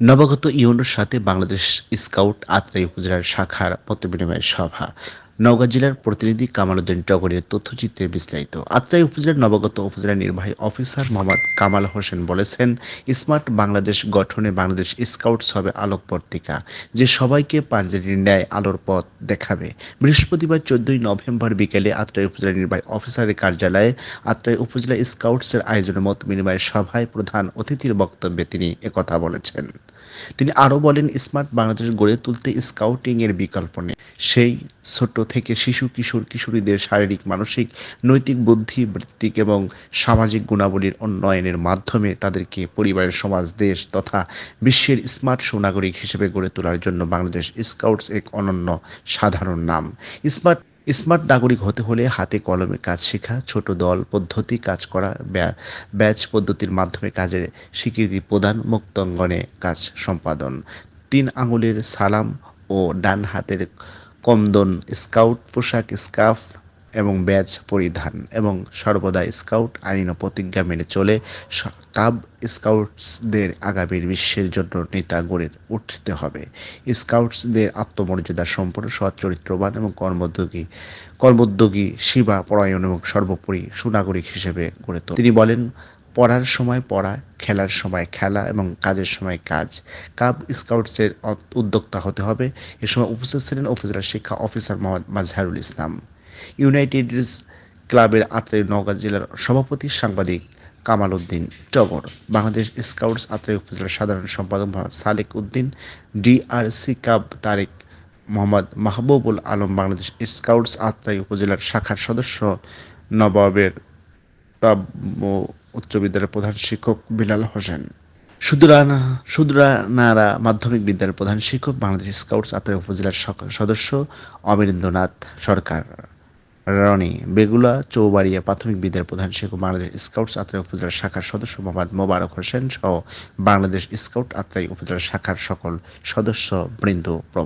নবাগত ইউনোর সাথে বাংলাদেশ স্কাউট আত্রাই উপজেলার শাখার মতবিনিময় সভা। নওগাঁ জেলার প্রতিনিধি কামাল উদ্দিন টগরের তথ্যচিত্রে বিস্তারিত। আত্রাই উপজেলার নবগত উপজেলা নির্বাহী অফিসার মোহাম্মদ কামাল হোসেন বলেছেন, স্মার্ট বাংলাদেশ গঠনে বাংলাদেশ স্কাউটস হবে আলোকবর্তিকা, যে সবাইকে পাঞ্জারির ন্যায় আলোর পথ দেখাবে। বৃহস্পতিবার চোদ্দই নভেম্বর বিকেলে আত্রাই উপজেলা নির্বাহী অফিসারের কার্যালয়ে আত্রাই উপজেলা স্কাউটসের আয়োজনে মত বিনিময় সভায় প্রধান অতিথির বক্তব্যে তিনি একথা বলেছেন। তিনি আরও বলেন, স্মার্ট বাংলাদেশ গড়ে তুলতে স্কাউটিং এর বিকল্প নেই। সেই ছোট থেকে শিশু, কিশোর, কিশোরীদের শারীরিক, মানসিক, নৈতিক বুদ্ধি, বৃত্তিক এবং সামাজিক গুণাবলীর উন্নয়নের মাধ্যমে তাদেরকে পরিবারের সমাজ, দেশ তথা বিশ্বের স্মার্ট সুনাগরিক হিসেবে গড়ে তোলার জন্য বাংলাদেশ স্কাউটস এক অনন্য সাধারণ নাম। স্মার্ট স্মার্ট নাগরিক হতে হলে হাতে কলমে কাজ শেখা, ছোট দল, পদ্ধতি কাজ করা, ব্যা- ব্যাচ পদ্ধতির মাধ্যমে কাজের স্বীকৃতি প্রদান মুক্তাঙ্গনে কাজ সম্পাদন। তিন আঙুলের সালাম ও ডান হাতের কমদন স্কাউট, পোশাক স্কার্ফ এবং ব্যাচ পরিধান এবং সর্বদা স্কাউট আইন প্রতিজ্ঞা মেনে চলে কাব স্কাউটসদের আগামীর বিশ্বের জন্য নেতা গড়ে উঠতে হবে। স্কাউটসদের আত্মমর্যাদা সম্পন্ন সৎ চরিত্রবান এবং কর্মোদ্যোগী কর্মোদ্যোগী, সেবা পরায়ণ এবং সর্বোপরি সুনাগরিক হিসেবে গড়ে তোলে। তিনি বলেন পড়ার সময় পড়া, খেলার সময় খেলা এবং কাজের সময় কাজ। কাব স্কাউটসের উদ্যোক্তা হতে হবে। এ সময় উপস্থিত ছিলেন উপজেলা শিক্ষা অফিসার মোহাম্মদ মাজহারুল ইসলাম। ইউনাইটেড ক্লাবের আত্রাই নওগাঁ জেলার সভাপতি সাংবাদিক কামাল উদ্দিন টগর। বাংলাদেশ স্কাউটস আত্রাই উপজেলার সাধারণ সম্পাদক Mohammad Salek Uddin, DRC cub Tarek Mohammad Mahbubul Alam, Bangladesh scouts Atrai উপজেলার শাখার সদস্য নবাবের তাব্য উচ্চ বিদ্যালয়ের প্রধান শিক্ষক বিলাল হোসেন। সুদরানা, সুদরানারা মাধ্যমিক বিদ্যালয়ের প্রধান শিক্ষক বাংলাদেশ স্কাউটস আত্রাই উপজেলার সদস্য অমরেন্দ্রনাথ সরকার। রনি বেগুলা, চৌবাড়িয়া প্রাথমিক বিদ্যালয়ের প্রধান শিক্ষক বাংলাদেশ স্কাউটস আত্রাই উপজেলার শাখার সদস্য মোহাম্মদ মোবারক হোসেন সহ বাংলাদেশ স্কাউট আত্রাই উপজেলার শাখার সকল সদস্য বৃন্দ